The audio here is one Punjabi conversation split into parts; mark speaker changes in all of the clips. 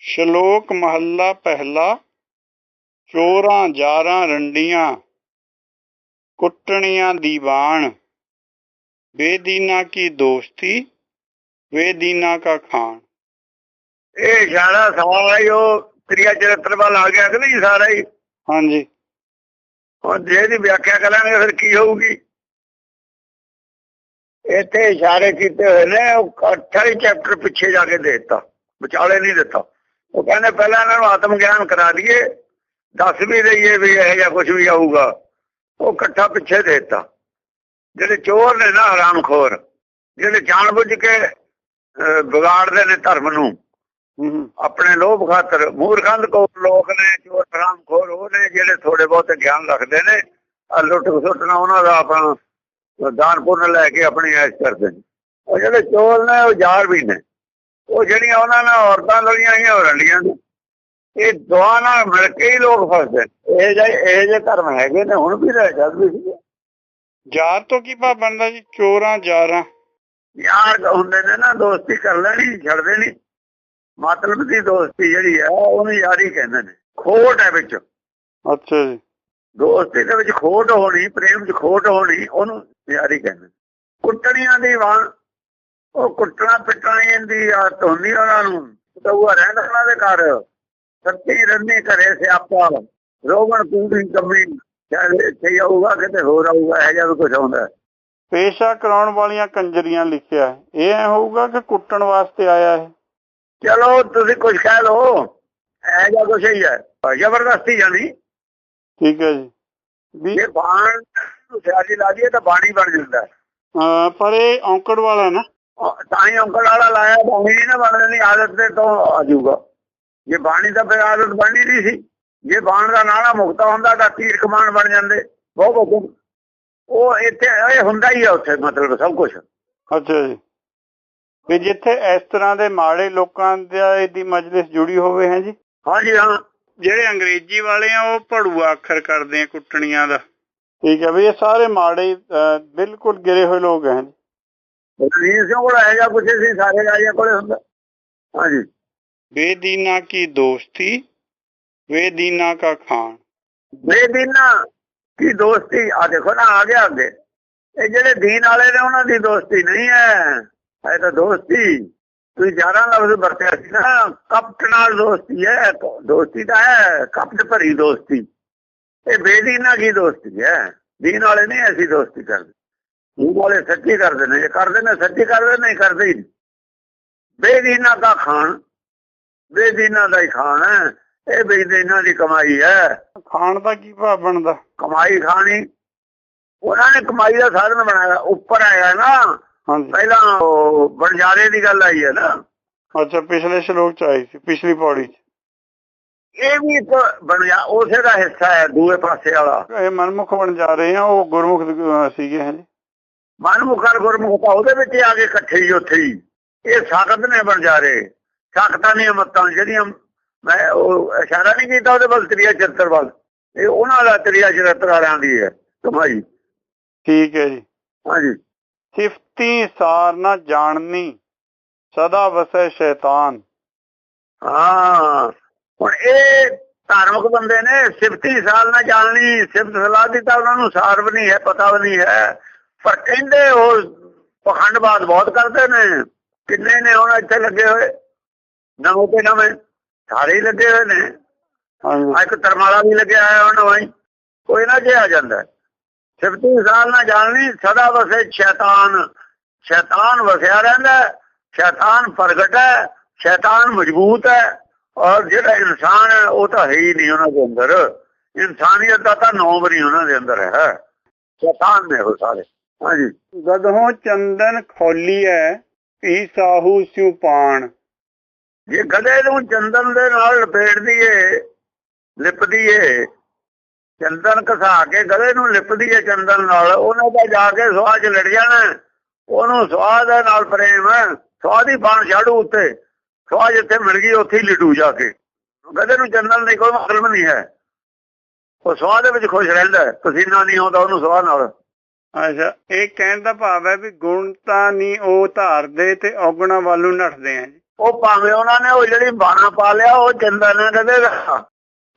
Speaker 1: ਸ਼ਲੋਕ ਮਹੱਲਾ ਪਹਿਲਾ ਚੋਰਾਂ ਜਾਰਾਂ ਰੰਡੀਆਂ ਕੁੱਟਣੀਆਂ ਦੀਵਾਨ ਬੇਦੀਨਾ ਕੀ ਦੋਸਤੀ ਬੇਦੀਨਾ ਕਾ ਖਾਨ
Speaker 2: ਇਹ ਇਸ਼ਾਰਾ ਸਾਰਾ ਹੀ ਉਹ ਕਿਰਿਆ ਚਰਿੱਤਰ ਵੱਲ ਆ ਗਿਆ ਕਿ ਨਹੀਂ ਸਾਰਾ ਹੀ?
Speaker 1: ਹਾਂਜੀ।
Speaker 2: ਹੁਣ ਜੇ ਇਹਦੀ ਵਿਆਖਿਆ ਕਰਾਂਗੇ ਫਿਰ ਕੀ ਹੋਊਗੀ? ਇੱਥੇ ਇਸ਼ਾਰੇ ਕੀਤੇ ਹੋਏ ਨੇ ਉਹ 28 ਚੈਪਟਰ ਪਿੱਛੇ ਜਾ ਕੇ ਦੇ ਦਿੱਤਾ ਵਿਚਾਲੇ ਨਹੀਂ ਦਿੱਤਾ। ਉਹ ਕਹਿੰਦੇ ਪਹਿਲਾਂ ਇਹਨਾਂ ਨੂੰ ਆਤਮ ਗਿਆਨ ਕਰਾ ਦਈਏ ਦੱਸ ਵੀ ਦਈਏ ਵੀ ਇਹ ਜਿਹਾ ਕੁਝ ਵੀ ਆਊਗਾ। ਉਹ ਇਕੱਠਾ ਪਿੱਛੇ ਦੇ ਦਿੱਤਾ। ਜਿਹੜੇ ਚੋਰ ਨੇ ਨਾ ਹਰਾਮਖੋਰ ਜਿਹੜੇ ਜਾਣਬੁੱਝ ਕੇ ਵਿਗਾੜਦੇ ਨੇ ਧਰਮ ਨੂੰ ਆਪਣੇ ਲੋਭ ਖਾਤਰ ਮੂਰਖੰਦ ਕੋ ਲੋਕ ਨੇ ਚੋਰ ਹਰਾਮਖੋਰ ਉਹ ਨੇ ਜਿਹੜੇ ਥੋੜੇ ਬਹੁਤੇ ਗਿਆਨ ਰੱਖਦੇ ਨੇ ਲੁੱਟ ਖਸੁੱਟਣਾ ਉਹਨਾਂ ਦਾ ਆਪਣਾ ਦਾਨ ਪੁੰਨ ਲੈ ਕੇ ਆਪਣੀ ਐਸ਼ ਕਰਦੇ ਨੇ। ਉਹ ਜਿਹੜੇ ਚੋਰ ਨੇ ਉਹ ਜ਼ਾਰ ਵੀ ਨੇ। ਉਹ ਜਿਹੜੀਆਂ ਉਹਨਾਂ ਨਾਲ ਔਰਤਾਂ ਲੜੀਆਂ ਹੋਈਆਂ ਉਹ ਰੰਡੀਆਂ ਨੇ। ਇਹ ਦੋਹਾਂ ਨਾਲ ਮਿਲ ਕੇ ਹੀ ਲੋਕ ਫਸਦੇ ਇਹ ਜਿਹੇ ਇਹ ਜਿਹੇ ਧਰਮ ਹੈਗੇ ਨੇ ਹੁਣ ਵੀ ਰਹਿ ਜਦ ਸੀਗੇ।
Speaker 1: ਜਾਰ ਤੋਂ ਕੀ ਭਾਵ ਬਣਦਾ ਜੀ? ਚੋਰਾਂ ਜਾਰਾਂ
Speaker 2: ਯਾਰ ਹੁੰਦੇ ਨੇ ਨਾ ਦੋਸਤੀ ਕਰ ਲੈਣੀ ਛੱਡਦੇ ਨਹੀਂ ਮਤਲਬ ਦੀ ਦੋਸਤੀ ਜਿਹੜੀ ਹੈ ਉਹਨੂੰ ਯਾਰੀ ਕਹਿੰਦੇ ਨੇ। ਖੋਟ ਹੈ ਵਿੱਚ।
Speaker 1: ਅੱਛਾ ਜੀ।
Speaker 2: ਦੋਸਤੀ ਦੇ ਵਿੱਚ ਖੋਟ ਹੋਣੀ ਪ੍ਰੇਮ 'ਚ ਖੋਟ ਹੋਣੀ ਉਹਨੂੰ ਯਾਰੀ ਕਹਿੰਦੇ ਕੁੱਟਣੀਆਂ ਦੀ ਵਾਂ ਉਹ ਕੁੱਟਣਾ ਪਿੱਟਣਾ ਦੀ ਆਦਤ ਹੁੰਦੀ ਉਹਨਾਂ ਨੂੰ। ਤਾਂ ਉਹ ਰਹਿਣ ਉਹਨਾਂ ਦੇ ਘਰ। ਸੱਤੀ ਰੰਨੀ ਘਰੇ ਸਿਆਪਾ। ਰੋਗਣ ਪੂਰੀ ਕਮੀ ਚਾਹੇ ਆਊਗਾ ਕਿਤੇ ਹੋਰ ਆਊਗਾ ਇਹ ਵੀ ਕੁਝ ਆਉਂਦਾ।
Speaker 1: ਪੇਸ਼ਾ ਕਰਾਉਣ ਵਾਲੀਆਂ ਕੰਜਰੀਆਂ ਲਿਖਿਆ। ਇਹ ਐ ਹੋਊਗਾ ਕਿ ਕੁੱਟਣ ਵਾਸਤੇ ਆਇਆ ਹੈ
Speaker 2: ਚਲੋ ਤੁਸੀਂ ਕੁਝ ਕਹਿ ਲਓ ਇਹ ਜਿਹਾ ਕੁਝ ਹੀ ਹੈ। ਜ਼ਬਰਦਸਤੀ ਜਾਨੀ
Speaker 1: ਠੀਕ ਹੈ ਜੀ। ਵੀ
Speaker 2: ਜੇ ਬਾਣ ਨੂੰ ਸਿਆਰੀ ਲਾ ਦਈਏ ਤਾਂ ਬਾਣੀ ਬਣ ਜਾਂਦਾ।
Speaker 1: ਪਰ ਇਹ ਔਂਕੜ ਵਾਲਾ ਨਾ।
Speaker 2: ਤਾਂ ਹੀ ਅੰਕਲ ਵਾਲਾ ਲਾਇਆ ਬਾਣੀ ਨਾ ਬਣਨ ਦੀ ਆਦਤ ਦੇ ਤੋਂ ਆ ਜਾਊਗਾ। ਜੇ ਬਾਣੀ ਦਾ ਫਿਰ ਆਦਤ ਬਣਨੀ ਨਹੀਂ ਸੀ। ਜੇ ਬਾਣ ਦਾ ਨਾਲਾ ਮੁਕਤਾ ਹੁੰਦਾ ਤਾਂ ਤੀਰ ਕਮਾਨ ਬਣ ਜਾਂਦੇ। ਬਹੁਤ ਬਹੁਤ ਉਹ ਇੱਥੇ ਇਹ ਹੁੰਦਾ ਹੀ ਆ ਉੱਥੇ ਮਤਲਬ ਸਭ ਕੁਝ
Speaker 1: ਅੱਛਾ ਜੀ। ਵੀ ਜਿੱਥੇ ਇਸ ਤਰ੍ਹਾਂ ਦੇ ਮਾੜੇ ਲੋਕਾਂ ਦਾ ਇਹਦੀ ਮਜਲਿਸ ਜੁੜੀ ਹੋਵੇ ਹੈ ਜੀ?
Speaker 2: ਹਾਂਜੀ ਹਾਂ।
Speaker 1: ਜਿਹੜੇ ਅੰਗਰੇਜ਼ੀ ਵਾਲੇ ਆ ਉਹ ਭੜੂਆ ਅੱਖਰ ਕਰਦੇ ਆ ਕੁੱਟਣੀਆਂ ਦਾ। ਠੀਕ ਹੈ ਵੀ ਇਹ ਸਾਰੇ ਮਾੜੇ ਬਿਲਕੁਲ ਗਿਰੇ ਹੋਏ ਲੋਕ ਹੈ ਜੀ।
Speaker 2: ਰਣਜੀਤ ਸਿੰਘ ਕੋਲ ਇਹ ਜਾਂ ਕੁਝ ਸੀ ਸਾਰੇ ਰਾਜਿਆਂ ਕੋਲੇ ਹੁੰਦਾ ਹਾਂਜੀ
Speaker 1: ਬੇਦੀਨਾ ਕੀ ਦੋਸਤੀ ਬੇਦੀਨਾ ਕਾ ਖਾਨ
Speaker 2: ਬੇਦੀਨਾ ਕੀ ਦੋਸਤੀ ਆ ਦੇਖੋ ਨਾ ਆ ਗਿਆ ਅੱਗੇ ਇਹ ਜਿਹੜੇ ਦੀਨ ਵਾਲੇ ਨੇ ਉਹਨਾਂ ਦੀ ਦੋਸਤੀ ਨਹੀਂ ਹੈ ਇਹ ਤਾਂ ਦੋਸਤੀ ਤੁਸੀਂ ਜ਼ਿਆਦਾ ਲਫ਼ਜ਼ ਵਰਤਿਆ ਸੀ ਨਾ ਕਪਟ ਨਾਲ ਦੋਸਤੀ ਹੈ ਦੋਸਤੀ ਤਾਂ ਹੈ ਕਪਟ ਭਰੀ ਦੋਸਤੀ ਇਹ ਬੇਦੀਨਾ ਕੀ ਦੋਸਤੀ ਹੈ ਦੀਨ ਵਾਲੇ ਨਹੀਂ ਐਸੀ ਦੋਸਤੀ ਕਰਦੇ ਦੀਨ ਵਾਲੇ ਸੱਚੀ ਕਰਦੇ ਨੇ ਜੇ ਕਰਦੇ ਨੇ ਸੱਚੀ ਕਰਦੇ ਨਹੀਂ ਕਰਦੇ ਹੀ। ਬੇਦੀਨਾ ਦਾ ਖਾਨ ਬੇਦੀਨਾ ਦਾ ਹੀ ਹੈ। ਇਹ ਬੇਦੀਨਾ ਦੀ ਕਮਾਈ ਹੈ।
Speaker 1: ਖਾਣ ਦਾ ਕੀ ਭਾਵ ਬਣਦਾ?
Speaker 2: ਕਮਾਈ ਖਾਣੀ। ਉਹਨਾਂ ਨੇ ਕਮਾਈ ਦਾ ਸਾਧਨ ਬਣਾਇਆ ਉੱਪਰ ਆਇਆ ਨਾ।
Speaker 1: ਹਾਂਜੀ।
Speaker 2: ਪਹਿਲਾਂ ਬਣਜਾਰੇ ਦੀ ਗੱਲ ਆਈ ਹੈ ਨਾ।
Speaker 1: ਅੱਛਾ ਪਿਛਲੇ ਸ਼ਲੋਕ ਚ ਆਈ ਸੀ ਪਿਛਲੀ ਪੌੜੀ ਚ।
Speaker 2: ਇਹ ਵੀ ਇੱਕ ਬਣਜਾ ਉਸੇ ਦਾ ਹਿੱਸਾ ਹੈ ਦੂਏ ਪਾਸੇ ਵਾਲਾ।
Speaker 1: ਇਹ ਮਨਮੁਖ ਬਣ ਜਾ ਰਹੇ ਆ ਉਹ ਗੁਰਮੁਖ ਸੀਗੇ ਹੈ ਜੀ
Speaker 2: ਮਨਮੁਖਰ ਗੁਰਮੁਖ ਤਾਂ ਉਹਦੇ ਵਿੱਚ ਆ ਕੇ ਇਕੱਠੇ ਹੀ ਉੱਥੇ ਹੀ। ਇਹ ਸਾਖਤ ਨੇ ਬਣਜਾਰੇ ਸਾਖਤਾਂ ਦੀਆਂ ਮੱਤਾਂ ਜਿਹੜੀਆਂ ਮੈਂ ਉਹ ਇਸ਼ਾਰਾ ਨਹੀਂ ਕੀਤਾ ਉਹਦੇ ਵੱਲ ਤ੍ਰਿਆ ਚਿੱਤਰ ਵੱਲ। ਇਹ ਉਹਨਾਂ ਦਾ ਤ੍ਰਿਆ ਚਿੱਤਰ ਵਾਲਿਆਂ ਦੀ ਹੈ ਕਮਾਈ
Speaker 1: ਠੀਕ ਹੈ ਜੀ।
Speaker 2: ਹਾਂਜੀ।
Speaker 1: ਸਿਫਤੀ ਸਾਰ ਨਾ ਜਾਣਨੀ ਸਦਾ ਵਸੈ ਸ਼ੈਤਾਨ।
Speaker 2: ਹਾਂ। ਹੁਣ ਇਹ ਧਾਰਮਿਕ ਬੰਦੇ ਨੇ ਸਿਫਤੀ ਸਾਲ ਨਾ ਜਾਣਨੀ ਸਿਫਤ ਸਲਾਹ ਦੀ ਤਾਂ ਉਹਨਾਂ ਨੂੰ ਸਾਰ ਵੀ ਨਹੀਂ ਹੈ ਪਤਾ ਵੀ ਨਹੀਂ ਹੈ। ਪਰ ਕਹਿੰਦੇ ਉਹ ਪਖੰਡਬਾਦ ਬਹੁਤ ਕਰਦੇ ਨੇ। ਕਿੰਨੇ ਨੇ ਹੁਣ ਇੱਥੇ ਲੱਗੇ ਹੋਏ? ਨਵੇਂ ਤੇ ਨਵੇਂ। ਸਾਰੇ ਹੀ ਲੱਗੇ ਹੋਏ ਨੇ। ਆ ਇੱਕ ਤਰਮਾਲਾ ਵੀ ਲੱਗਿਆ ਹੋਇਆ ਉਹਨਾਂ ਵਾਈ ਕੋਈ ਨਾ ਜੇ ਆ ਜਾਂਦਾ। ਸਿਫਤੀ ਸਾਲ ਨਾ ਜਾਣਨੀ ਸਦਾ ਵਸੇ ਸ਼ੈਤਾਨ। ਸ਼ੈਤਾਨ ਵਸਿਆ ਰਹਿੰਦਾ ਹੈ, ਸ਼ੈਤਾਨ ਪ੍ਰਗਟ ਹੈ। ਸ਼ੈਤਾਨ ਮਜ਼ਬੂਤ ਹੈ। ਔਰ ਜਿਹੜਾ ਇਨਸਾਨ ਹੈ ਉਹ ਤਾਂ ਹੈ ਹੀ ਨਹੀਂ ਉਹਨਾਂ ਦੇ ਅੰਦਰ। ਇਨਸਾਨੀਅਤ ਦਾ ਤਾਂ ਨੌਮ ਨਹੀਂ ਉਹਨਾਂ ਦੇ ਅੰਦਰ ਹੈ। ਸ਼ੈਤਾਨ ਨੇ ਉਹ ਸਾਰੇ। ਹਾਂਜੀ।
Speaker 1: ਗਦਹੋਂ ਚੰਦਨ ਖੋਲੀ ਹੈ ਪੀ ਸਾਹੂ ਸਿਉ ਪਾਣ।
Speaker 2: ਜੇ ਗਧੇ ਨੂੰ ਚੰਦਨ ਦੇ ਨਾਲ ਲਪੇਟ ਦਈਏ ਲਿਪ ਦਈਏ ਚੰਦਨ ਘਸਾ ਕੇ ਗਧੇ ਨੂੰ ਲਿਪ ਦਈਏ ਚੰਦਨ ਨਾਲ, ਉਹਨੇ ਤਾਂ ਜਾ ਕੇ ਸਵਾਹ 'ਚ ਲੜ ਜਾਣਾ। ਉਹਨੂੰ ਸਵਾਹ ਦੇ ਨਾਲ ਪ੍ਰੇਮ ਹੈ ਸਵਾਹ ਦੀ ਬਾਣ ਛਾੜੂ ਉੱਤੇ। ਸਵਾਹ ਜਿੱਥੇ ਮਿਲ ਗਈ, ਉੱਥੇ ਹੀ ਲਿਟੂ ਜਾ ਕੇ। ਗਧੇ ਨੂੰ ਚੰਦਨ ਦੀ ਕੋਈ ਮਤਲਬ ਨਹੀਂ ਹੈ। ਉਹ ਸਵਾਹ ਦੇ ਵਿੱਚ ਖੁਸ਼ ਰਹਿੰਦਾ ਪਸੀਨਾ ਨਹੀਂ ਆਉਂਦਾ ਉਹਨੂੰ ਸਵਾਹ ਨਾਲ।
Speaker 1: ਅੱਛਾ ਇਹ ਕਹਿਣ ਦਾ ਭਾਵ ਹੈ ਵੀ ਗੁਣ ਤਾਂ ਨਹੀਂ ਉਹ ਧਾਰਦੇ ਤੇ ਔਗਣਾ ਵੱਲੋਂ ਨੱਠਦੇ ਆ
Speaker 2: ਉਹ ਭਾਵੇਂ ਉਹਨਾਂ ਨੇ ਉਹ ਜਿਹੜੀ ਬਾਣਾ ਪਾ ਲਿਆ ਉਹ ਚੰਦਨ ਹੈ ਕਦੇ ਦਾ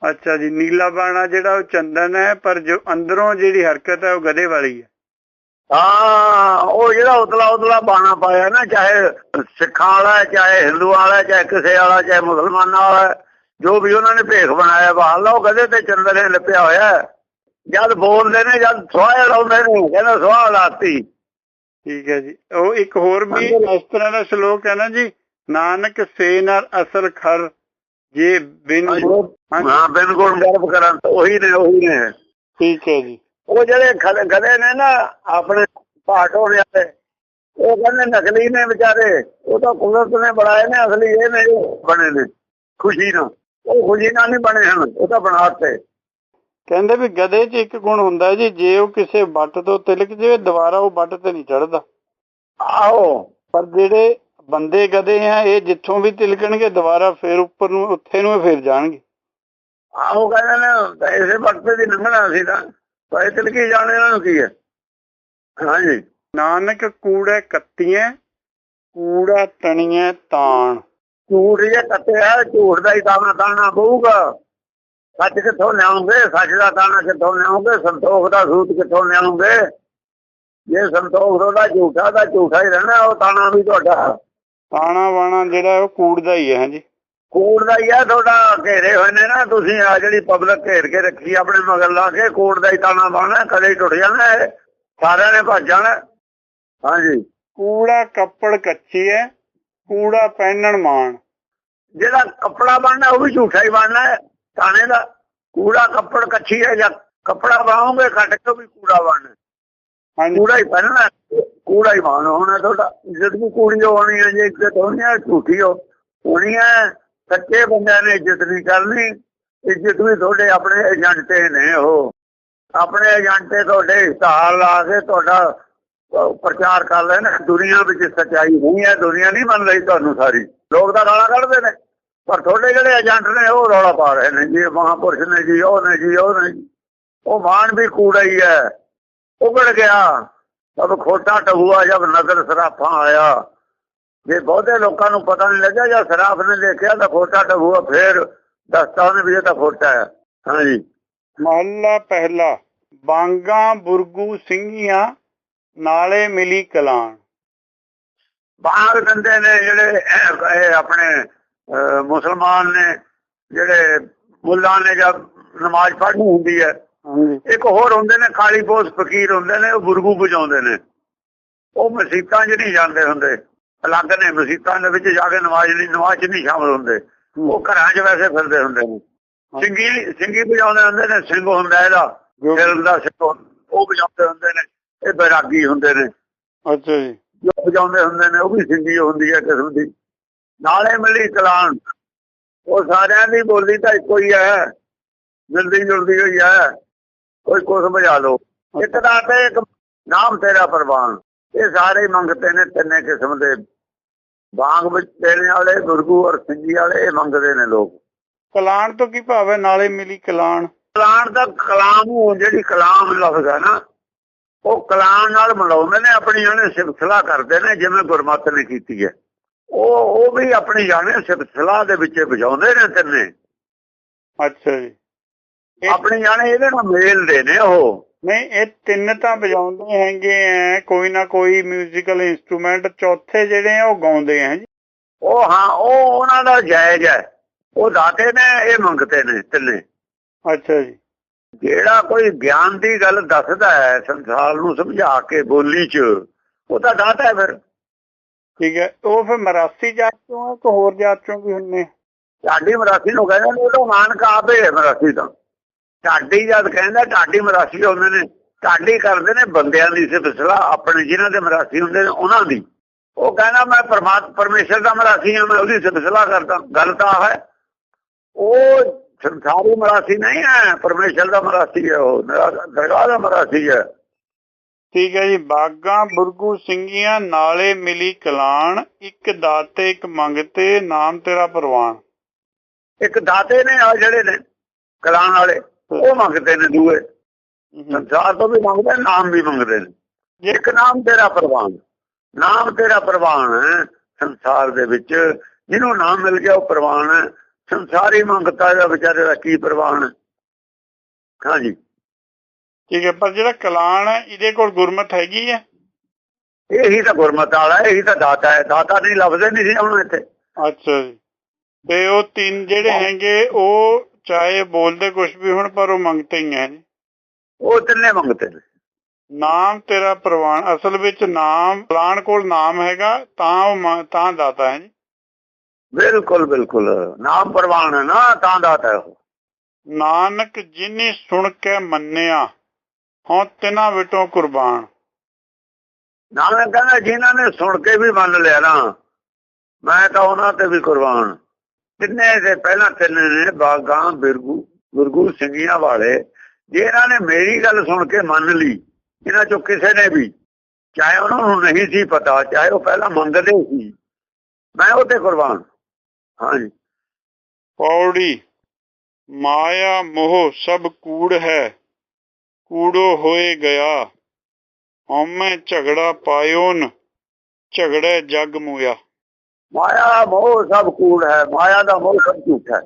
Speaker 1: ਅੱਛਾ ਜੀ ਨੀਲਾ ਬਾਣਾ ਜਿਹੜਾ ਉਹ ਚੰਦਨ ਹੈ ਪਰ ਜੋ ਅੰਦਰੋਂ ਜਿਹੜੀ ਹਰਕਤ ਹੈ ਉਹ ਗਧੇ ਵਾਲੀ ਹੈ।
Speaker 2: ਹਾਂ ਉਹ ਜਿਹੜਾ ਉਤਲਾ ਉਤਲਾ ਬਾਣਾ ਪਾਇਆ ਨਾ ਚਾਹੇ ਸਿੱਖਾਂ ਵਾਲਾ ਚਾਹੇ ਹਿੰਦੂਆਂ ਵਾਲਾ ਚਾਹੇ ਕਿਸੇ ਵਾਲਾ ਚਾਹੇ ਮੁਸਲਮਾਨਾਂ ਵਾਲਾ ਜੋ ਵੀ ਉਹਨਾਂ ਨੇ ਭੇਖ ਬਣਾਇਆ ਬਾਹਰ ਲਾ ਉਹ ਕਦੇ ਤੇ ਚੰਦਰੇ ਲਿਪਿਆ ਹੋਇਆ ਹੈ। ਜਦ ਬੋਲਦੇ ਨੇ ਜਦ ਸਵਾਹ ਲਾਉਂਦੇ ਨੇ ਕਹਿੰਦਾ ਸਵਾਹ ਲਾਤੀ।
Speaker 1: ਠੀਕ ਹੈ ਜੀ। ਉਹ ਇੱਕ ਹੋਰ ਵੀ ਇਸ ਤਰ੍ਹਾਂ ਦਾ ਸ਼ਲੋਕ ਹੈ ਨਾ ਜੀ ਨਾਨਕ ਸੇ ਨਰ ਅਸਲ ਖਰ ਜੇ ਬਿਨ
Speaker 2: ਹਾਂ ਬਿਲਕੁਲ ਗਰਭ ਕਰਨ ਉਹੀ ਨੇ ਉਹੀ ਨੇ।
Speaker 1: ਠੀਕ ਹੈ ਜੀ।
Speaker 2: ਉਹ ਜਿਹੜੇ ਗਧੇ ਨੇ ਨਾ ਆਪਣੇ ਹੋਣੇ ਵਾਲੇ ਉਹ ਕਹਿੰਦੇ ਨਕਲੀ ਨੇ ਵਿਚਾਰੇ। ਉਹ ਤਾਂ ਕੁਦਰਤ ਨੇ ਬਣਾਏ ਨੇ ਅਸਲੀ ਇਹ ਨੇ ਬਣੇ ਨੇ। ਖੁਸ਼ੀ ਨਾਲ। ਉਹ ਖੁਸ਼ੀ ਨਾਲ ਨਹੀਂ ਬਣੇ ਹਨ ਉਹ ਤਾਂ ਬਣਾਤੇ
Speaker 1: ਕਹਿੰਦੇ ਵੀ ਗਧੇ 'ਚ ਇੱਕ ਗੁਣ ਹੁੰਦਾ ਜੀ ਜੇ ਉਹ ਕਿਸੇ ਵੱਟ ਤੋਂ ਤਿਲਕ ਜਾਵੇ ਦੁਬਾਰਾ ਉਹ ਵੱਟ ਤੇ ਨਹੀਂ ਚੜਦਾ
Speaker 2: ਆਹੋ।
Speaker 1: ਪਰ ਜਿਹੜੇ ਬੰਦੇ ਗਧੇ ਆ ਇਹ ਜਿੱਥੋਂ ਵੀ ਤਿਲਕਣਗੇ ਦੁਬਾਰਾ ਫੇਰ ਉੱਪਰ ਨੂੰ ਉੱਥੇ ਨੂੰ ਫਿਰ ਜਾਣਗੇ।
Speaker 2: ਆਹੋ ਕਹਿੰਦੇ ਨੇ ਇਸੇ ਵਕਤ ਦੀ ਲੰਘਣਾ ਸੀ ਤਾਂ। ਪਏ ਤਿਲਕੀ ਜਾਣੇ ਇਹਨਾਂ ਨੂੰ ਕੀ ਹੈ ਹਾਂਜੀ।
Speaker 1: ਨਾਨਕ ਕੂੜੇ ਕੱਤੀਆਂ ਕੂੜਾ ਤਣੀਆਂ ਤਾਣ।
Speaker 2: ਝੂਠ ਜੇ ਕੱਟਿਆ ਝੂਠ ਦਾ ਹੀ ਤਾਣਾ ਪਊਗਾ। ਸੱਚ ਕਿੱਥੋਂ ਲਿਆਉਂਗੇ? ਸੱਚ ਦਾ ਤਾਣਾ ਕਿੱਥੋਂ ਲਿਆਉਂਗੇ? ਸੰਤੋਖ ਦਾ ਸੂਤ ਕਿੱਥੋਂ ਲਿਆਉਂਗੇ? ਜੇ ਸੰਤੋਖ ਦਾ ਝੂਠਾ ਦਾ ਝੂਠਾ ਹੀ ਰਹਿਣਾ ਉਹ ਤਾਣਾ ਵੀ ਤੁਹਾਡਾ।
Speaker 1: ਤਾਣਾ ਵਾਣਾ ਜਿਹੜਾ ਉਹ ਕੂੜ ਦਾ ਹੀ ਹੈ ਹਾਂਜੀ।
Speaker 2: ਕੋੜ ਦਾ ਹੀ ਆ ਤੁਹਾਡਾ ਘੇਰੇ ਹੋਏ ਨੇ ਨਾ ਤੁਸੀਂ ਆ ਜਿਹੜੀ ਪਬਲਿਕ ਘੇਰ ਕੇ ਰੱਖੀ ਆਪਣੇ ਮਗਰ ਲਾ ਕੇ ਕੋੜ ਦਾ ਹੀ ਤਾਣਾ ਬਾਣਾ ਕਦੇ ਟੁੱਟ ਜਾਣਾ ਸਾਰਿਆਂ ਨੇ ਭੱਜ ਜਾਣਾ। ਹਾਂਜੀ।
Speaker 1: ਕੂੜਾ ਕੱਪੜ ਕੱਚੀ ਹੈ ਕੂੜਾ ਪਹਿਨਣ ਮਾਣ।
Speaker 2: ਜਿਹੜਾ ਕੱਪੜਾ ਬਣਨਾ ਉਹ ਵੀ ਝੂਠਾ ਹੀ ਬਣਨਾ ਤਾਣੇ ਦਾ ਕੂੜਾ ਕੱਪੜ ਕੱਚੀ ਹੈ ਜਾਂ ਕੱਪੜਾ ਬਣਾਉਂਗੇ ਕੱਟ ਕੇ ਵੀ ਕੂੜਾ ਬਣਨਾ ਕੂੜਾ ਹੀ ਹੈ, ਕੂੜਾ ਹੀ ਬਣ ਹੋਣਾ ਤੁਹਾਡਾ। ਇੱਜ਼ਤ ਵੀ ਕੂੜੀ ਹੋਣੀ ਹੈ ਜੇ ਇੱਜ਼ਤ ਹੋਣੀ ਹੈ ਝੂਠੀ ਹੋ ਹੋਣੀ ਹੈ। ਸੱਚੇ ਬੰਦਿਆਂ ਨੇ ਇੱਜ਼ਤ ਨਹੀਂ ਕਰਨੀ। ਇੱਜ਼ਤ ਵੀ ਤੁਹਾਡੇ ਆਪਣੇ ਏਜੰਟੇ ਨੇ ਉਹ। ਆਪਣੇ ਏਜੰਟੇ ਤੁਹਾਡੇ ਇਸ਼ਤਹਾਰ ਲਾ ਕੇ ਤੁਹਾਡਾ ਪ੍ਰਚਾਰ ਕਰ ਲੈਣ। ਦੁਨੀਆ ਵਿੱਚ ਸੱਚਾਈ ਨਹੀਂ ਹੈ ਦੁਨੀਆ ਨਹੀਂ ਮੰਨ ਰਹੀ ਤੁਹਾਨੂੰ ਸਾਰੀ। ਲੋਕ ਤਾਂ ਗਾਲਾਂ ਕੱਢਦੇ ਨੇ। ਪਰ ਤੁਹਾਡੇ ਜਿਹੜੇ ਏਜੰਟ ਨੇ ਉਹ ਰੌਲਾ ਪਾ ਰਹੇ ਨੇ ਜੀ ਮਹਾਂਪੁਰਸ਼ ਨੇ ਜੀ ਉਹ ਨੇ ਜੀ ਉਹ ਨੇ ਉਹ ਮਾਨ ਵੀ ਕੂੜਾ ਹੀ ਹੈ ਉਗੜ ਗਿਆ। ਤਬ ਖੋਟਾ ਟਹੂਆ ਜਬ ਨਜ਼ਰ ਸਰਾਫਾਂ ਆਇਆ। ਜੇ ਬਹੁਤੇ ਲੋਕਾਂ ਨੂੰ ਪਤਾ ਨਹੀਂ ਲੱਗਿਆ ਜਾਂ ਸਰਾਫ ਨੇ ਦੇਖਿਆ ਤਾਂ ਖੋਟਾ ਟਹੂਆ ਫੇਰ ਦੱਸਤਾ ਉਹਨੇ ਵੀ ਇਹ ਤਾਂ ਖੋਟਾ ਹੈ। ਹਾਂਜੀ
Speaker 1: ਮਹੱਲਾ ਪਹਿਲਾ ਬਾਂਗਾ ਬੁਰਗੂ ਸਿੰਘੀਆਂ ਨਾਲੇ ਮਿਲੀ ਕਲਾਣ
Speaker 2: ਬਾਹਰ ਕਹਿੰਦੇ ਨੇ ਜਿਹੜੇ ਆਪਣੇ ਮੁਸਲਮਾਨ ਨੇ ਜਿਹੜੇ ਮੁੱਲਾ ਨੇ ਜਦ ਨਮਾਜ਼ ਪੜ੍ਹਨੀ ਹੁੰਦੀ ਹੈ ਇੱਕ ਹੋਰ ਹੁੰਦੇ ਨੇ ਖਾਲੀ ਪੋਸ ਫਕੀਰ ਹੁੰਦੇ ਨੇ ਉਹ ਬੁਰਗੂ ਵਜਾਉਂਦੇ ਨੇ। ਉਹ ਮਸੀਤਾਂ 'ਚ ਨਹੀਂ ਜਾਂਦੇ ਹੁੰਦੇ। ਅਲੱਗ ਨੇ ਮਸੀਤਾਂ ਦੇ ਵਿੱਚ ਜਾ ਕੇ ਨਮਾਜ਼ ਨਹੀਂ ਨਮਾਜ਼ 'ਚ ਨਹੀਂ ਸ਼ਾਮਲ ਹੁੰਦੇ। ਉਹ ਘਰਾਂ 'ਚ ਵੈਸੇ ਫਿਰਦੇ ਹੁੰਦੇ ਨੇ। ਸਿੰਘੀ ਸਿੰਘੀ ਵਜਾਉਂਦੇ ਹੁੰਦੇ ਨੇ ਸਿੰਘ ਹੁੰਦਾ ਇਹਦਾ ਦਿਲ ਦਾ ਸਿੰਘ ਉਹ ਵਜਾਉਂਦੇ ਹੁੰਦੇ ਨੇ ਇਹ ਬੈਰਾਗੀ ਹੁੰਦੇ ਨੇ।
Speaker 1: ਅੱਛਾ ਜੀ।
Speaker 2: ਜੋ ਵਜਾਉਂਦੇ ਹੁੰਦੇ ਨੇ ਉਹ ਵੀ ਸਿੰਗੀ ਹੁੰਦੀ ਹੈ ਕਿਸਮ ਦੀ। ਨਾਲੇ ਮਿਲੀ ਕਲਾਨ ਉਹ ਸਾਰਿਆਂ ਦੀ ਬੋਲੀ ਤਾਂ ਇੱਕੋ ਹੀ ਹੈ। ਮਿਲਦੀ ਜੁਲਦੀ ਹੋਈ ਹੈ। ਕੋਈ ਕੁਛ ਵਜਾ ਲਓ। ਇੱਕ ਦਾ ਤੇ ਇੱਕ ਨਾਮ ਤੇਰਾ ਪ੍ਰਵਾਨ। ਇਹ ਸਾਰੇ ਮੰਗਤੇ ਨੇ ਤਿੰਨੇ ਕਿਸਮ ਦੇ। ਬਾਗ ਵਿੱਚ ਦੇਣੇ ਵਾਲੇ ਗੁਰਗੂ ਔਰ ਸਿੰਗੀ ਵਾਲੇ ਇਹ ਮੰਗਦੇ ਨੇ ਲੋਕ।
Speaker 1: ਕਲਾਣ ਤੋਂ ਕੀ ਭਾਵ ਹੈ? ਨਾਲੇ ਮਿਲੀ ਕਲਾਣ
Speaker 2: ਕਲਾਨ ਦਾ ਕਲਾਮ ਜਿਹੜੀ ਕਲਾਮ ਲਫ਼ਜ਼ ਹੈ ਨਾ ਉਹ ਕਲਾਮ ਨਾਲ ਮਿਲਾਉਂਦੇ ਨੇ ਆਪਣੀ ਉਹਨੇ ਸਿਲਸਿਲਾ ਕਰਦੇ ਨੇ ਜਿਵੇਂ ਗੁਰਮਤ ਨੇ ਕੀਤੀ ਹੈ। ਉਹ ਉਹ ਵੀ ਆਪਣੀ ਜਾਣੇ ਸਿਲਸਿਲਾ ਦੇ ਵਿੱਚ ਵਜਾਉਂਦੇ ਨੇ ਤਿੰਨੇ
Speaker 1: ਅੱਛਾ ਜੀ ਇਹ-
Speaker 2: ਆਪਣੀ ਜਾਣੇ ਇਹਦੇ ਨਾਲ ਮੇਲਦੇ ਨੇ ਉਹ
Speaker 1: ਨਹੀਂ ਇਹ ਤਿੰਨ ਤਾਂ ਵਜਾਉਂਦੇ ਹੈਗੇ ਆ ਕੋਈ ਨਾ ਕੋਈ 뮤지컬 ਇਨਸਟਰੂਮੈਂਟ ਚੌਥੇ ਜਿਹੜੇ ਆ ਉਹ ਗਾਉਂਦੇ ਆ ਜੀ
Speaker 2: ਉਹ ਹਾਂ ਉਹ ਉਹਨਾਂ ਦਾ ਜਾਇਜ਼ ਹੈ ਉਹ ਦਾਤੇ ਨੇ ਇਹ ਮੰਗਤੇ ਨੇ ਤਿੰਨੇ
Speaker 1: ਅੱਛਾ ਜੀ
Speaker 2: ਜਿਹੜਾ ਕੋਈ ਗਿਆਨ ਦੀ ਗੱਲ ਦੱਸਦਾ ਹੈ ਸੰਸਾਰ ਨੂੰ ਸਮਝਾ ਕੇ ਬੋਲੀ 'ਚ ਉਹ ਤਾਂ ਦਾਤਾ ਹੈ ਫਿਰ
Speaker 1: ਠੀਕ ਹੈ, ਉਹ ਫਿਰ ਮਰਾਸੀ ਜਾਤ ਤੋਂ ਆ ਕਿ ਹੋਰ ਜਾਤ ਚੋਂ ਵੀ ਹੁੰਨੇ
Speaker 2: ਢਾਡੀ ਮਰਾਸੀ ਨੂੰ ਕਹਿੰਦੇ ਨੇ ਉਹ ਮਾਨਕ ਆਪੇ ਹੈ ਮਰਾਸੀ ਤਾਂ। ਢਾਡੀ ਜਦ ਕਹਿੰਦਾ ਢਾਡੀ ਮਰਾਸੀ ਹੁੰਦੇ ਨੇ। ਢਾਡੀ ਕਰਦੇ ਨੇ ਬੰਦਿਆਂ ਦੀ ਸਿਫਤਲਾ ਆਪਣੇ ਜਿਨ੍ਹਾਂ ਦੇ ਮਰਾਸੀ ਹੁੰਦੇ ਨੇ, ਉਹਨਾਂ ਦੀ। ਉਹ ਕਹਿੰਦਾ, ਮੈਂ ਪਰਮਾਤਮਾ ਪਰਮੇਸ਼ਰ ਦਾ ਮਰਾਸੀ ਹਾਂ, ਮੈਂ ਉਹਦੀ ਸਿਫਤਲਾ ਕਰਦਾ। ਗੱਲ ਤਾਂ ਹੈ। ਉਹ ਸੰਸਾਰੀ ਮਰਾਸੀ ਨਹੀਂ ਹੈ, ਪਰਮੇਸ਼ਰ ਦਾ ਮਰਾਸੀ ਹੈ, ਉਹ ਦਰਗਾਹ ਦਾ ਮਰਾਸੀ ਹੈ।
Speaker 1: ਠੀਕ ਹੈ ਜੀ ਬਾਗਾ ਬੁਰਗੂ ਸਿੰਘੀਆਂ ਨਾਲੇ ਮਿਲੀ ਕਲਾਣ ਇੱਕ ਦਾਤੇ ਇੱਕ ਮੰਗਤੇ ਨਾਮ ਤੇਰਾ ਪ੍ਰਵਾਨ
Speaker 2: ਇੱਕ ਦਾਤੇ ਨੇ ਆ ਜਿਹੜੇ ਨੇ ਕਲਾਨ ਵਾਲੇ ਉਹ ਮੰਗਦੇ ਨੇ ਦੂਏ। ਸੰਸਾਰ ਤੋਂ ਵੀ ਮੰਗਦੇ ਨੇ, ਨਾਮ ਵੀ ਮੰਗਦੇ ਨੇ। ਇੱਕ ਨਾਮ ਤੇਰਾ ਪ੍ਰਵਾਨ ਨਾਮ ਤੇਰਾ ਪ੍ਰਵਾਨ ਹੈ ਸੰਸਾਰ ਦੇ ਵਿੱਚ। ਜਿਹਨੂੰ ਨਾਮ ਮਿਲ ਗਿਆ ਉਹ ਪ੍ਰਵਾਨ ਹੈ। ਸੰਸਾਰੀ ਮੰਗਤਾ ਦਾ ਵਿਚਾਰੇ ਦਾ ਕੀ ਪ੍ਰਵਾਨ ਹਾਂਜੀ
Speaker 1: ਠੀਕ ਹੈ ਪਰ ਜਿਹੜਾ ਕਲਾਣ ਹੈ ਇਹਦੇ ਕੋਲ ਗੁਰਮਤ ਹੈਗੀ ਹੈ?
Speaker 2: ਇਹੀ ਤਾਂ ਗੁਰਮਤ ਵਾਲਾ ਇਹੀ ਤਾਂ ਦਾਤਾ ਹੈ। ਦਾਤਾ ਨਹੀਂ ਲਫ਼ਜ਼ ਨਹੀਂ ਸੀ ਇੱਥੇ।
Speaker 1: ਅੱਛਾ ਜੀ। ਤੇ ਉਹ ਤਿੰਨ ਜਿਹੜੇ ਹੈਗੇ ਉਹ ਚਾਹੇ ਬੋਲਦੇ ਕੁਝ ਵੀ ਹੁਣ ਪਰ ਉਹ ਮੰਗਤੇ ਹੀ ਹੈ
Speaker 2: ਉਹ ਤਿੰਨੇ ਮੰਗਤੇ ਨੇ।
Speaker 1: ਨਾਮ ਤੇਰਾ ਪ੍ਰਵਾਨ ਅਸਲ ਵਿੱਚ ਨਾਮ ਕਲਾਣ ਕੋਲ ਨਾਮ ਹੈਗਾ ਤਾਂ ਉਹ ਤਾਂ ਦਾਤਾ ਹੈ ਜੀ।
Speaker 2: ਬਿਲਕੁਲ ਬਿਲਕੁਲ। ਨਾਮ ਪ੍ਰਵਾਨ ਨਾ ਤਾਂ ਦਾਤਾ ਹੈ ਉਹ।
Speaker 1: ਨਾਨਕ ਜਿਨੀ ਸੁਣ ਕੇ ਮੰਨਿਆ। ਹਉ ਤਿਨਾਂ ਵਿਟੋਂ ਕੁਰਬਾਨ।
Speaker 2: ਨਾਨਕ ਕਹਿੰਦਾ ਜਿਨ੍ਹਾਂ ਨੇ ਸੁਣ ਕੇ ਵੀ ਮੰਨ ਲਿਆ ਨਾ ਮੈਂ ਤਾਂ ਉਹਨਾਂ ਤੇ ਵੀ ਕੁਰਬਾਨ। ਤਿੰਨੇ ਦੇ ਪਹਿਲਾਂ ਤਿੰਨ ਨੇ ਬਾਗਾਂ ਬਿਰਗੂ ਗੁਰਗੂ ਸਿੰਘੀਆਂ ਵਾਲੇ। ਜੇ ਇਹਨਾਂ ਨੇ ਮੇਰੀ ਗੱਲ ਸੁਣ ਕੇ ਮੰਨ ਲਈ ਇਹਨਾਂ ਚੋਂ ਕਿਸੇ ਨੇ ਵੀ ਚਾਹੇ ਉਹਨਾਂ ਨੂੰ ਨਹੀਂ ਸੀ ਪਤਾ ਚਾਹੇ ਉਹ ਪਹਿਲਾਂ ਮੰਗਦੇ ਸੀ ਮੈਂ ਉਹ ਤੇ ਕੁਰਬਾਨ। ਹਾਂਜੀ।
Speaker 1: ਪੌੜੀ ਮਾਇਆ ਮੋਹ ਸਭ ਕੂੜ ਹੈ। ਕੂੜੋ ਹੋਏ ਗਿਆ। ਹਉਮੈ ਝਗੜਾ ਪਾਇਓਨ ਝਗੜੇ ਜਗ ਮੁਆ
Speaker 2: ਮਾਇਆ ਮੋਹ ਸਭ ਕੂੜ ਹੈ ਮਾਇਆ ਦਾ ਮੋਹ ਸਭ ਝੂਠ ਹੈ।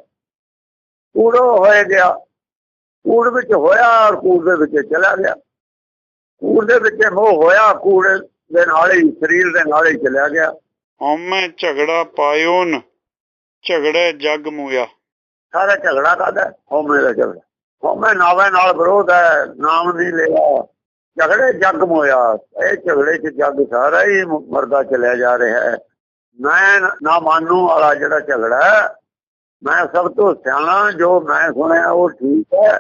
Speaker 2: ਕੂੜੋ ਹੋਏ ਗਿਆ। ਕੂੜ ਵਿੱਚ ਹੋਇਆ ਔਰ ਕੂੜ ਦੇ ਵਿੱਚ ਚਲਾ ਗਿਆ। ਕੂੜ ਦੇ ਵਿੱਚ ਮੋਹ ਹੋਇਆ ਕੂੜ ਦੇ ਨਾਲ ਹੀ ਸਰੀਰ ਦੇ ਨਾਲ ਹੀ ਚਲਿਆ ਗਿਆ।
Speaker 1: ਹਉਮੈ ਝਗੜਾ ਪਾਇਓਨ ਝਗੜੇ ਜਗ ਮੁਆ
Speaker 2: ਸਾਰਾ ਝਗੜਾ ਕਾਦਾ ਹਉਮੈ ਦਾ ਝਗੜਾ। ਹਉਮੈ ਨਾਵੇਂ ਨਾਲ ਵਿਰੋਧ ਹੈ, ਨਾਮ ਨਹੀਂ ਲਿਆ। ਝਗੜੇ ਜਗ ਮੋਇਆ। ਇਹ ਝਗੜੇ 'ਚ ਜਗ ਸਾਰਾ ਹੀ ਮਰਦਾ ਚਲਿਆ ਜਾ ਰਿਹਾ ਹੈ। ਮੈਂ ਨਾ ਮਾਨੂ ਵਾਲਾ ਜਿਹੜਾ ਝਗੜਾ ਮੈਂ ਸਭ ਤੋਂ ਸਿਆਣਾ, ਜੋ ਮੈਂ ਸੁਣਿਆ ਉਹ ਠੀਕ ਹੈ।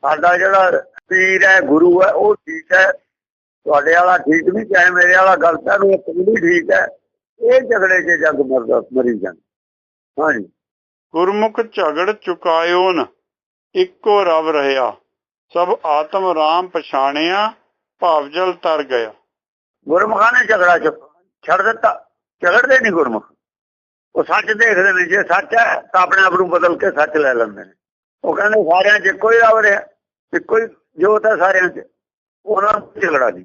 Speaker 2: ਸਾਡਾ ਜਿਹੜਾ ਪੀਰ ਹੈ, ਗੁਰੂ ਹੈ, ਉਹ ਠੀਕ ਹੈ। ਤੁਹਾਡੇ ਵਾਲਾ ਠੀਕ ਨਹੀਂ, ਚਾਹੇ ਮੇਰੇ ਵਾਲਾ ਗਲਤ ਹੈ ਉਹ ਵੀ ਠੀਕ ਹੈ। ਇਹ ਝਗੜੇ 'ਚ ਜਗ ਮਰਦਾ, ਮਰੀ ਜਾਂਦਾ। ਹਾਂਜੀ।
Speaker 1: ਗੁਰਮੁਖ ਝਗੜ ਚੁਕਾਇਓਨ ਇੱਕੋ ਰਵ ਰਹਾ ਸਭ ਆਤਮ ਰਾਮ ਪਛਾਣਿਆ, ਭਾਵ ਤਰ ਗਿਆ।
Speaker 2: ਗੁਰਮੁਖਾਂ ਨੇ ਝਗੜਾ ਚ ਛੱਡ ਦਿੱਤਾ। ਝਗੜਦੇ ਨਹੀਂ ਗੁਰਮੁਖ। ਉਹ ਸੱਚ ਦੇਖਦੇ ਨੇ, ਜੇ ਸੱਚ ਹੈ, ਤਾਂ ਆਪਣੇ ਆਪ ਨੂੰ ਬਦਲ ਕੇ ਸੱਚ ਲੈ ਲੈਂਦੇ ਨੇ। ਉਹ ਕਹਿੰਦੇ ਸਾਰਿਆਂ 'ਚ ਇੱਕੋ ਹੀ ਰਵ ਰਿਹਾ, ਇੱਕੋ ਹੀ ਜੋਤ ਹੈ ਸਾਰਿਆਂ 'ਚ। ਉਹਨਾਂ ਨੂੰ ਝਗੜਾ ਨਹੀਂ।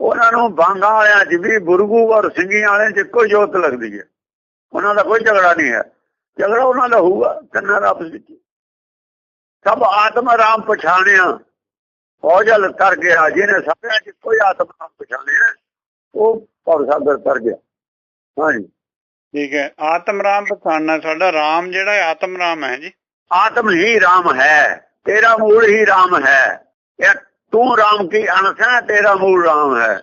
Speaker 2: ਉਹਨਾਂ ਨੂੰ ਬਾਂਗਾ ਵਾਲਿਆਂ 'ਚ ਵੀ, ਬੁਰਗੂ ਔਰ ਸਿੰਘੀਆਂ ਵਾਲਿਆਂ 'ਚ ਇੱਕੋ ਹੀ ਜੋਤ ਲੱਗਦੀ ਹੈ। ਉਹਨਾਂ ਦਾ ਕੋਈ ਝਗੜਾ ਨਹੀਂ ਹੈ। ਝਗੜਾ ਉਹਨਾਂ ਦਾ ਹੋਊਗਾ, ਕੰਨਾਂ ਆਪਸ ਵਿੱਚ। ਸਭ ਆਤਮ ਰਾਮ ਪਛਾਣਿਆ। ਉਹ ਜਲ ਤਰ ਗਿਆ ਜਿਹਨੇ ਸਾਰਿਆਂ 'ਚ ਕੋਈ ਆਤਮ ਰਾਮ ਪਛਾਣਿਆ ਉਹ ਭਵ ਸਾਗਰ ਤਰ ਗਿਆ। ਹਾਂਜੀ।
Speaker 1: ਠੀਕ ਹੈ। ਆਤਮ ਰਾਮ ਪਛਾਨਣਾ ਸਾਡਾ ਰਾਮ ਜਿਹੜਾ ਹੈ ਆਤਮ ਰਾਮ ਹੈ ਜੀ।
Speaker 2: ਆਤਮ ਹੀ ਰਾਮ ਹੈ ਤੇਰਾ ਮੂਲ ਹੀ ਰਾਮ ਹੈ। ਇਹ ਤੂੰ ਰਾਮ ਕੀ ਅੰਸ਼ ਹੈ ਤੇਰਾ ਮੂਲ ਰਾਮ ਹੈ।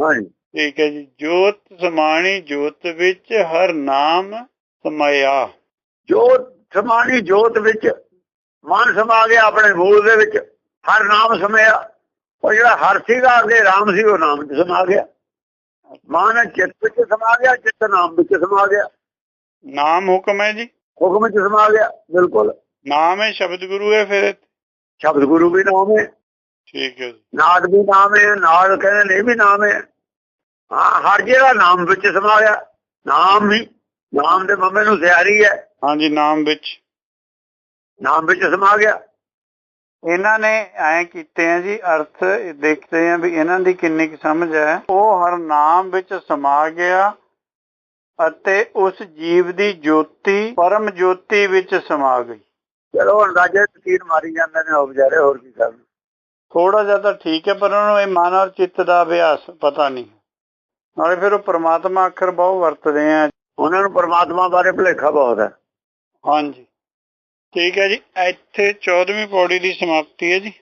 Speaker 2: ਹਾਂਜੀ।
Speaker 1: ਠੀਕ ਹੈ ਜੀ। ਜੋਤ ਸਮਾਣੀ ਜੋਤ ਵਿੱਚ ਹਰ ਨਾਮ ਸਮਾਇਆ।
Speaker 2: ਜੋਤ ਸਮਾਨੀ ਜੋਤ ਵਿੱਚ ਮਨ ਸਮਾ ਗਿਆ ਆਪਣੇ ਮੂਲ ਦੇ ਵਿੱਚ ਹਰ ਨਾਮ ਸਮਿਆ। ਉਹ ਜਿਹੜਾ ਹਰ ਸੀਗਾ ਅੱਗੇ ਰਾਮ ਸੀ ਉਹ ਨਾਮ ਚ ਸਮਾ ਗਿਆ। ਮਨ ਚਿੱਤ ਵਿੱਚ ਸਮਾ ਗਿਆ ਚਿੱਤ ਨਾਮ ਵਿੱਚ ਸਮਾ ਗਿਆ।
Speaker 1: ਨਾਮ ਹੁਕਮ ਹੈ ਜੀ।
Speaker 2: ਹੁਕਮ ਵਿੱਚ ਸਮਾ ਗਿਆ ਬਿਲਕੁਲ।
Speaker 1: ਨਾਮ ਹੈ ਸ਼ਬਦ ਗੁਰੂ ਹੈ ਫਿਰ।
Speaker 2: ਸ਼ਬਦ ਗੁਰੂ ਵੀ ਨਾਮ ਹੈ।
Speaker 1: ਠੀਕ ਹੈ ਜੀ।
Speaker 2: ਨਾਦ ਵੀ ਨਾਮ ਹੈ ਨਾਦ ਕਹਿੰਦੇ ਨੇ ਵੀ ਨਾਮ ਹੈ। ਹਾਂ ਹਰ ਜਿਹੜਾ ਨਾਮ ਵਿੱਚ ਸਮਾ ਗਿਆ ਨਾਮ ਹੀ ਨਾਮ ਦੇ ਮੰਮੇ ਨੂੰ ਸਿਆਰੀ ਹੈ।
Speaker 1: ਹਾਂਜੀ ਨਾਮ ਵਿੱਚ।
Speaker 2: ਨਾਮ ਵਿੱਚ ਸਮਾ ਗਿਆ।
Speaker 1: ਇਹਨਾਂ ਨੇ ਐ ਕੀਤੇ ਆ ਜੀ ਅਰਥ ਦੇਖਦੇ ਆ ਵੀ ਇਹਨਾਂ ਦੀ ਕਿੰਨੀ ਕੁ ਸਮਝ ਹੈ। ਉਹ ਹਰ ਨਾਮ ਵਿੱਚ ਸਮਾ ਗਿਆ ਅਤੇ ਉਸ ਜੀਵ ਦੀ ਜੋਤੀ ਪਰਮ ਜੋਤੀ ਵਿੱਚ ਸਮਾ ਗਈ।
Speaker 2: ਚਲੋ ਅੰਦਾਜ਼ੇ ਤਕੀਰ ਮਾਰੀ ਜਾਂਦੇ ਨੇ ਉਹ ਵਿਚਾਰੇ ਹੋਰ ਕੀ ਕਰਨ।
Speaker 1: ਥੋੜਾ ਜਿਹਾ ਤਾਂ ਠੀਕ ਹੈ ਪਰ ਉਹਨਾਂ ਨੂੰ ਇਹ ਮਨ ਔਰ ਚਿੱਤ ਦਾ ਅਭਿਆਸ ਪਤਾ ਨਹੀਂ। ਨਾਲੇ ਫਿਰ ਉਹ ਪ੍ਰਮਾਤਮਾ ਅੱਖਰ ਬਹੁ ਵਰਤਦੇ ਆ।
Speaker 2: ਉਹਨਾਂ ਨੂੰ ਪਰਮਾਤਮਾ ਬਾਰੇ ਭੁਲੇਖਾ ਬਹੁਤ ਹੈ।
Speaker 1: ਹਾਂਜੀ। ਠੀਕ ਹੈ ਜੀ ਇੱਥੇ 14ਵੀਂ ਪੌੜੀ ਦੀ ਸਮਾਪਤੀ ਹੈ ਜੀ।